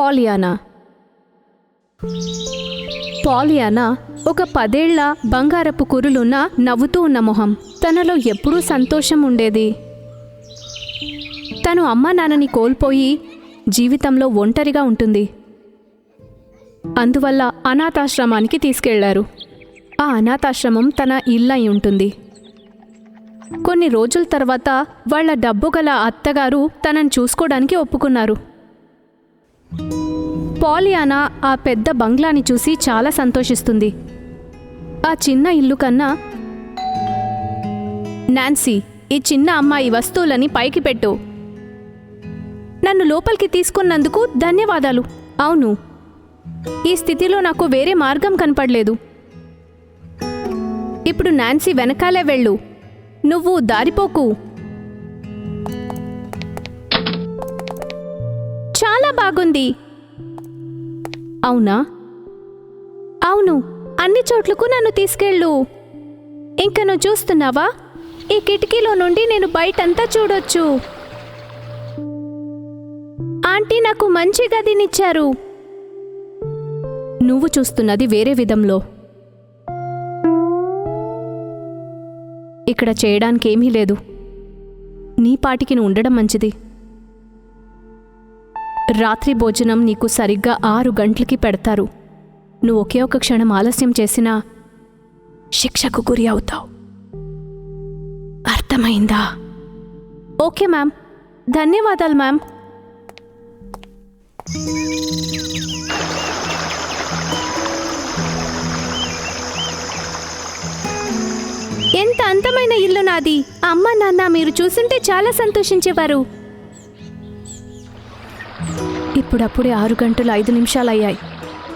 పాలియానా. పాలియానా ఒక పదేళ్ళ బంగారపు కురులున్న నవ్వుతూ ఉన్న మొహం. తనలో ఎప్పుడూ సంతోషం ఉండేది. తను అమ్మా నాన్నని కోల్పోయి జీవితంలో ఒంటరిగా ఉంటుంది. అందువల్ల అనాథాశ్రమానికి తీసుకెళ్ళారు. ఆ అనాథాశ్రమం తన ఇల్లై ఉంటుంది. కొన్ని రోజుల తర్వాత వాళ్ళ డబ్బు గల అత్తగారు తనని చూసుకోవడానికి ఒప్పుకున్నారు. పాలియానా ఆ పెద్ద బంగ్లాని చూసి చాలా సంతోషిస్తుంది. ఆ చిన్న ఇల్లు కన్నా నాన్సీ ఈ చిన్న అమ్మాయి వస్తువులని పైకి పెట్టు. నన్ను లోపలికి తీసుకున్నందుకు ధన్యవాదాలు. అవును ఈ స్థితిలో నాకు వేరే మార్గం కనపడలేదు. ఇప్పుడు నాన్సీ వెనకాలే వెళ్ళు. నువ్వు దారిపోకు. చాలా బాగుంది. అవునా? అవును అన్ని చోట్లకు నన్ను తీసుకెళ్ళు. ఇంక నువ్వు చూస్తున్నావా? ఈ కిటికీలో నుండి నేను బయటంతా చూడొచ్చు. ఆంటీ నాకు మంచి గదినిచ్చారు. నువ్వు చూస్తున్నది వేరే విధంలో. ఇక్కడ చేయడానికి ఏమీ లేదు. నీ పాటికి నువ్వు ఉండడం మంచిది. రాత్రి భోజనం నీకు సరిగ్గా ఆరు గంటలకి పెడతారు. నువ్వు ఒకే ఒక క్షణం ఆలస్యం చేసినా శిక్షకు గురి అవుతావు. అర్థమైందా? Okay ma'am. ధన్యవాదాలు మ్యామ్. ఎంత అందమైన ఇల్లు నాది. అమ్మ నాన్న మీరు చూసుంటే చాలా సంతోషించేవారు. ఇప్పుడప్పుడే ఆరు గంటలు ఐదు నిమిషాలు అయ్యాయి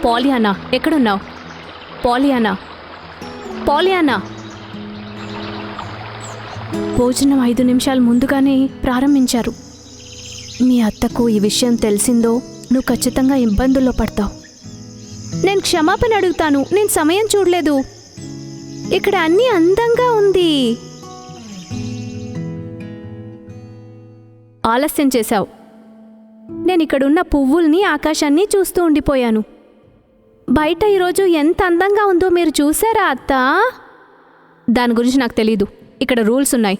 పాలియానా ఎక్కడున్నావు? పాలియానా? పాలియానా? భోజనం ఐదు నిమిషాలు ముందుగానే ప్రారంభించారు. మీ అత్తకు ఈ విషయం తెలిసిందో నువ్వు ఖచ్చితంగా ఇబ్బందుల్లో పడతావు. నేను క్షమాపణ అడుగుతాను నేను సమయం చూడలేదు. ఇక్కడ అన్నీ అందంగా ఉంది. ఆలస్యం చేశావు. నేను ఇక్కడున్న పువ్వుల్ని ఆకాశాన్ని చూస్తూ ఉండిపోయాను. బయట ఈరోజు ఎంత అందంగా ఉందో మీరు చూసారా అత్త? దాని గురించి నాకు తెలీదు. ఇక్కడ రూల్స్ ఉన్నాయి.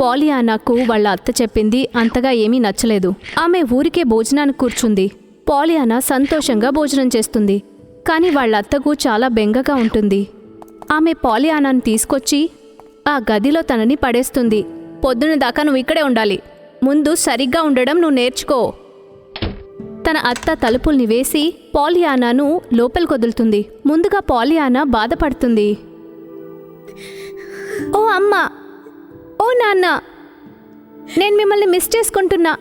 పాలియానాకు వాళ్ళ అత్త చెప్పింది అంతగా ఏమీ నచ్చలేదు. ఆమె ఊరికే భోజనానికి కూర్చుంది. పాలియానా సంతోషంగా భోజనం చేస్తుంది. కానీ వాళ్ళ అత్తకు చాలా బెంగగా ఉంటుంది. ఆమె పాలియానాను తీసుకొచ్చి ఆ గదిలో తనని పడేస్తుంది. పొద్దున దాకా నువ్వు ఇక్కడే ఉండాలి. ముందు సరిగ్గా ఉండడం నువ్వు నేర్చుకో. తన అత్త తలుపుల్ని వేసి పాలియానాను లోపలికొదులుతుంది ముందుగా పాలియానా బాధపడుతుంది. ఓ అమ్మ! ఓ నాన్న! నేను మిమ్మల్ని మిస్ చేసుకుంటున్నా.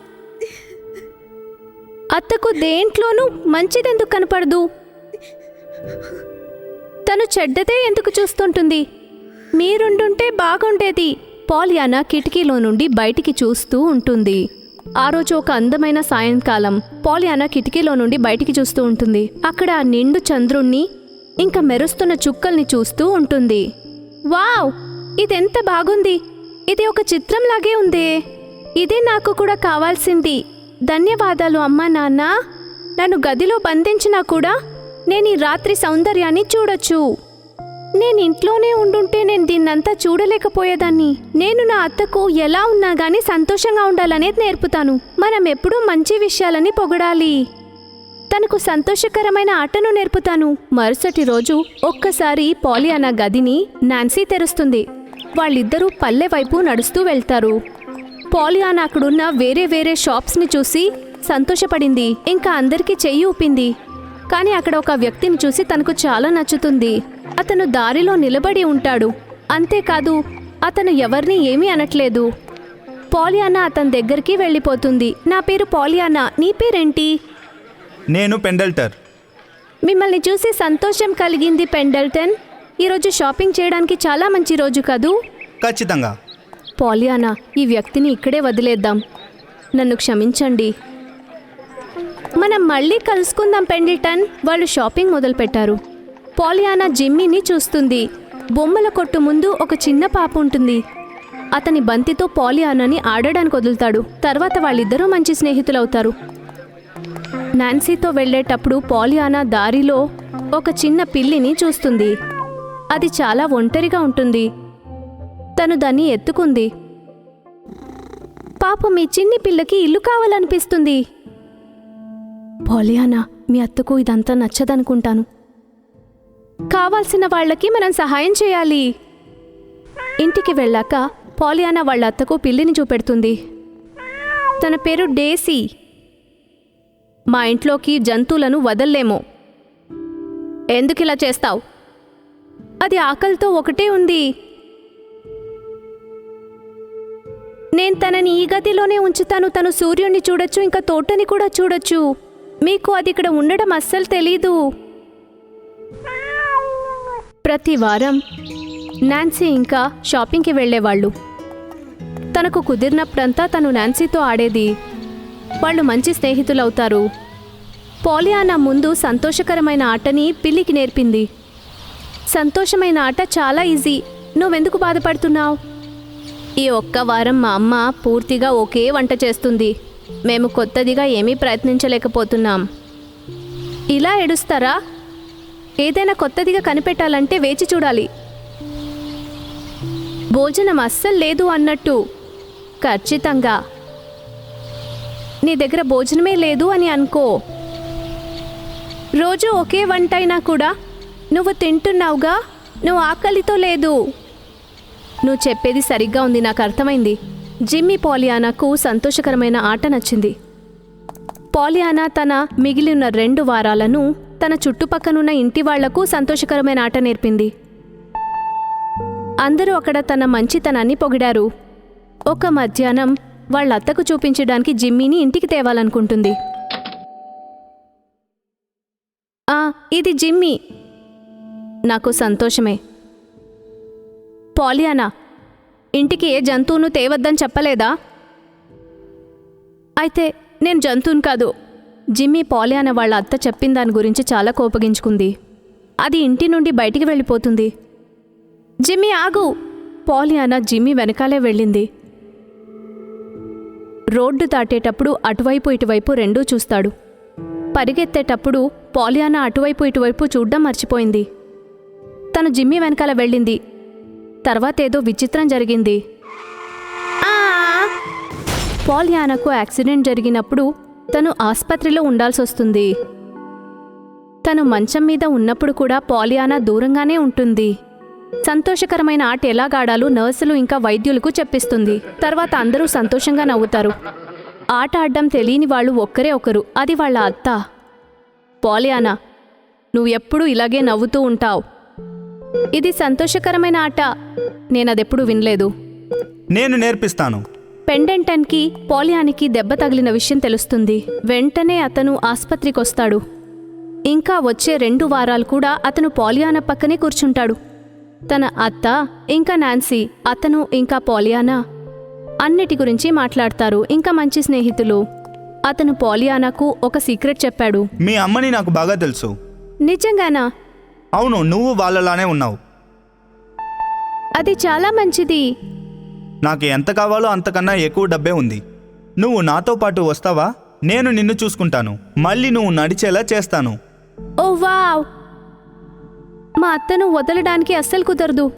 అత్తకు దేంట్లోనూ మంచిదెందుకు కనపడదు. తను చెడ్డదే ఎందుకు చూస్తుంటుంది? మీరుండుంటే బాగుండేది. పాలియానా కిటికీలో నుండి బయటికి చూస్తూ ఉంటుంది. ఆ రోజు ఒక అందమైన సాయంకాలం. పాలియానా కిటికీలో నుండి బయటికి చూస్తూ ఉంటుంది. అక్కడ ఆ నిండు చంద్రుణ్ణి ఇంకా మెరుస్తున్న చుక్కల్ని చూస్తూ ఉంటుంది. వావ్! ఇదెంత బాగుంది! ఇది ఒక చిత్రంలాగే ఉందే! ఇదే నాకు కూడా కావాల్సింది! ధన్యవాదాలు అమ్మా నాన్న! నన్ను గదిలో బంధించినా కూడా నేను ఈ రాత్రి సౌందర్యాన్ని చూడొచ్చు! నేను ఇంట్లోనే ఉండుంటే నేను దీన్నంతా చూడలేకపోయేదాన్ని. నేను నా అత్తకు ఎలా ఉన్నా గానీ సంతోషంగా ఉండాలనేది నేర్పుతాను. మనం ఎప్పుడూ మంచి విషయాలని పొగడాలి. తనకు సంతోషకరమైన ఆటను నేర్పుతాను. మరుసటి రోజు ఒక్కసారి పాలియానా గదిని నాన్సీ తెరుస్తుంది. వాళ్ళిద్దరూ పల్లె వైపు నడుస్తూ వెళ్తారు. పాలియానా అక్కడున్న వేరే వేరే షాప్స్ని చూసి సంతోషపడింది. ఇంకా అందరికీ చెయ్యి ఊపింది. కానీ అక్కడ ఒక వ్యక్తిని చూసి తనకు చాలా నచ్చుతుంది. అతను దారిలో నిలబడి ఉంటాడు. అంతేకాదు అతను ఎవరిని ఏమీ అనట్లేదు. పాలియానా అతని దగ్గరికి వెళ్ళిపోతుంది. నా పేరు పాలియానా. నీ పేరేంటి? నేను పెండల్టర్. మిమ్మల్ని చూసి సంతోషం కలిగింది పెండల్టన్. ఈరోజు షాపింగ్ చేయడానికి చాలా మంచి రోజు కదూ? ఖచ్చితంగా. పాలియానా ఈ వ్యక్తిని ఇక్కడే వదిలేద్దాం. నన్ను క్షమించండి. మనం మళ్ళీ కలుసుకుందాం పెండిల్టన్. వాళ్ళు షాపింగ్ మొదలుపెట్టారు. పాలియానా జిమ్మీని చూస్తుంది. బొమ్మల కొట్టు ముందు ఒక చిన్న పాప ఉంటుంది. అతని బంతితో పాలియానాని ఆడడానికి వదులుతాడు. తర్వాత వాళ్ళిద్దరూ మంచి స్నేహితులవుతారు. నాన్సీతో వెళ్ళేటప్పుడు పాలియానా దారిలో ఒక చిన్న పిల్లిని చూస్తుంది. అది చాలా ఒంటరిగా ఉంటుంది. తను దాన్ని ఎత్తుకుంది. పాపం మీ చిన్ని పిల్లకి ఇల్లు కావాలనిపిస్తుంది. పాలియానా మీ అత్తకు ఇదంతా నచ్చదనుకుంటాను. కావాల్సిన వాళ్ళకి మనం సహాయం చేయాలి. ఇంటికి వెళ్ళాక పాలియానా వాళ్ళ అత్తకు పిల్లిని చూపెడుతుంది. తన పేరు డేసీ. మా ఇంట్లోకి జంతువులను వదల్లేము. ఎందుకు ఇలా చేస్తావు? అది ఆకలితో ఒకటే ఉంది. నేను తనని ఈ గదిలోనే ఉంచుతాను. తను సూర్యుడిని చూడొచ్చు ఇంకా తోటని కూడా చూడొచ్చు. మీకు అది ఇక్కడ ఉండడం అస్సలు తెలీదు. ప్రతి వారం నాన్సీ ఇంకా షాపింగ్కి వెళ్ళేవాళ్ళు తనకు కుదిరినప్పుడంతా తను నాన్సీతో ఆడేది. వాళ్ళు మంచి స్నేహితులవుతారు. పోలియానా ముందు సంతోషకరమైన ఆటని పిల్లికి నేర్పింది. సంతోషమైన ఆట చాలా ఈజీ. నువ్వెందుకు బాధపడుతున్నావు? ఈ ఒక్క వారం మా అమ్మ పూర్తిగా ఒకే వంట చేస్తుంది. మేము కొత్తదిగా ఏమీ ప్రయత్నించలేకపోతున్నాం. ఇలా ఏడుస్తారా? ఏదైనా కొత్తదిగా కనిపెట్టాలంటే వేచి చూడాలి. భోజనం అస్సలు లేదు అన్నట్టు. ఖచ్చితంగా. నీ దగ్గర భోజనమే లేదు అని అనుకో. రోజు ఒకే వంట అయినా కూడా నువ్వు తింటున్నావుగా నువ్వు ఆకలితో లేదు. నువ్వు చెప్పేది సరిగ్గా ఉంది నాకు అర్థమైంది. జిమ్మీ పాలియానాకు సంతోషకరమైన ఆట నచ్చింది. పాలియానా తన మిగిలిన రెండు వారాలను తన చుట్టుపక్కనున్న ఇంటి వాళ్ళకు సంతోషకరమైన ఆట నేర్పింది. అందరూ అక్కడ తన మంచితనాన్ని పొగిడారు. ఒక మధ్యాహ్నం వాళ్ళ అత్తకు చూపించడానికి జిమ్మీని ఇంటికి తేవాలనుకుంటుంది. ఆ ఇది జిమ్మీ. నాకు సంతోషమే. పాలియానా ఇంటికి ఏ జంతువును తేవద్దని చెప్పలేదా? అయితే నేను జంతువుని కాదు జిమ్మీ పాలియానా వాళ్ళ అత్త చెప్పిన దాని గురించి చాలా కోపగించుకుంది. అది ఇంటి నుండి బయటికి వెళ్ళిపోతుంది. జిమ్మీ ఆగు! పాలియానా జిమ్మీ వెనకాలే వెళ్ళింది. రోడ్డు దాటేటప్పుడు అటువైపు ఇటువైపు రెండూ చూస్తాడు. పరిగెత్తేటప్పుడు పాలియానా అటువైపు ఇటువైపు చూడ్డం మర్చిపోయింది. తను జిమ్మీ వెనకాల వెళ్ళింది. తర్వాత ఏదో విచిత్రం జరిగింది. పాలియానాకు యాక్సిడెంట్ జరిగినప్పుడు తను ఆసుపత్రిలో ఉండాల్సి వస్తుంది తను మంచం మీద ఉన్నప్పుడు కూడా పాలియానా దూరంగానే ఉంటుంది. సంతోషకరమైన ఆట ఎలాగాడాలో నర్సులు ఇంకా వైద్యులకు చెప్పిస్తుంది. తర్వాత అందరూ సంతోషంగా నవ్వుతారు. ఆట ఆడడం తెలియని వాళ్ళు ఒక్కరే ఒకరు. అది వాళ్ళ అత్త. పాలియానా నువ్వు ఎప్పుడూ ఇలాగే నవ్వుతూ ఉంటావు. ఇది సంతోషకరమైన ఆట. నేనదెప్పుడు వినలేదు. నేను నేర్పిస్తాను. పెండెంటన్కి పోలియానికి దెబ్బ తగిలిన విషయం తెలుస్తుంది. వెంటనే అతను ఆస్పత్రికొస్తాడు. ఇంకా వచ్చే రెండు వారాలు కూడా అతను పోలియానా పక్కనే కూర్చుంటాడు. తన అత్త ఇంకా నాన్సీ అతను ఇంకా పోలియానా? అన్నిటి గురించి మాట్లాడతారు ఇంకా మంచి స్నేహితులు. అతను పోలియానాకు ఒక సీక్రెట్ చెప్పాడు. మీ అమ్మని నాకు బాగా తెలుసు. నిజంగానా? అవును నువ్వు వాళ్ళలానే ఉన్నావు. అది చాలా మంచిది. నాకు ఎంత కావాలో అంతకన్నా ఎక్కువ డబ్బే ఉంది. నువ్వు నాతో పాటు వస్తావా? నేను నిన్ను చూసుకుంటాను. మళ్ళీ నువ్వు నడిచేలా చేస్తాను. Oh wow! మా అత్తను వదలడానికి అస్సలు కుదరదు.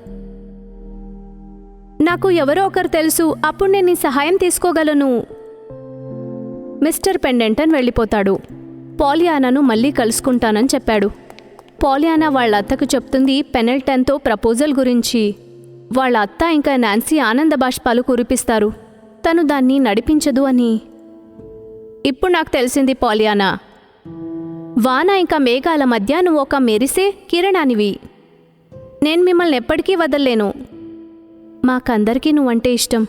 నాకు ఎవరో ఒకరు తెలుసు. అప్పుడు నేను నీ సహాయం తీసుకోగలను. మిస్టర్ పెండెంటన్ వెళ్ళిపోతాడు. పాలియానాను మళ్ళీ కలుసుకుంటానని చెప్పాడు. పాలియానా వాళ్ళ అత్తకు చెప్తుంది పెనల్టన్తో ప్రపోజల్ గురించి. వాళ్ళ అత్త ఇంకా నాన్సీ ఆనంద బాష్పాలు కురిపిస్తారు. తను దాన్ని నడిపించదు అని. ఇప్పుడు నాకు తెలిసింది పాలియానా. వాన ఇంకా మేఘాల మధ్య నువ్వు ఒక మెరిసే కిరణానివి. నేను మిమ్మల్ని ఎప్పటికీ వదల్లేను. మాకందరికీ నువ్వంటే ఇష్టం.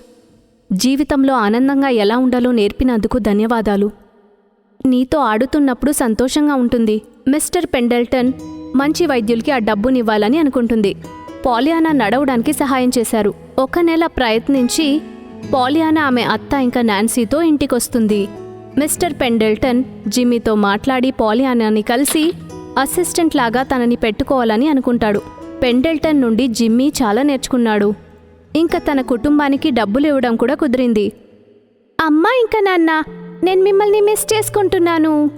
జీవితంలో ఆనందంగా ఎలా ఉండాలో నేర్పినందుకు ధన్యవాదాలు. నీతో ఆడుతున్నప్పుడు సంతోషంగా ఉంటుంది. మిస్టర్ పెండల్టన్ మంచి వైద్యులకి ఆ డబ్బునివ్వాలని అనుకుంటుంది. పాలియానా నడవడానికి సహాయం చేశారు. ఒక నెల ప్రయత్నించి పాలియానా ఆమె అత్త ఇంకా నాన్సీతో ఇంటికొస్తుంది. మిస్టర్ పెండెల్టన్ జిమ్మీతో మాట్లాడి పాలియానాని కలిసి అసిస్టెంట్ లాగా తనని పెట్టుకోవాలని అనుకుంటాడు. పెండెల్టన్ నుండి జిమ్మీ చాలా నేర్చుకున్నాడు. ఇంకా తన కుటుంబానికి డబ్బులు ఇవ్వడం కూడా కుదిరింది. అమ్మా ఇంకా నాన్న నేను మిమ్మల్ని మిస్ చేసుకుంటున్నాను.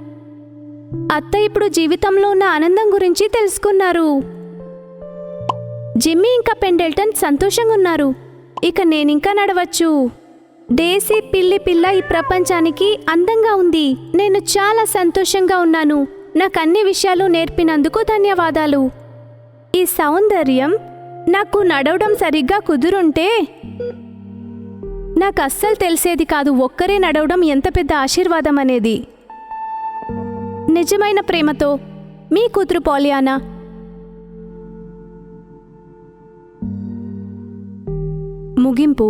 అత్త ఇప్పుడు జీవితంలో ఉన్న ఆనందం గురించి తెలుసుకున్నారు. జిమ్మీ ఇంకా పెండెల్టన్ సంతోషంగా ఉన్నారు. ఇక నేనింకా నడవచ్చు. డేసీ పిల్లి పిల్ల ఈ ప్రపంచానికి అందంగా ఉంది. నేను చాలా సంతోషంగా ఉన్నాను. నాకు అన్ని విషయాలు నేర్పినందుకు ధన్యవాదాలు. ఈ సౌందర్యం నాకు నడవడం సరిగ్గా కుదురుంటే నాకు అస్సలు తెలిసేది కాదు ఒక్కరే నడవడం ఎంత పెద్ద ఆశీర్వాదం అనేది. నిజమైన ప్రేమతో మీ కూతురు పోలియానా ముగింపు.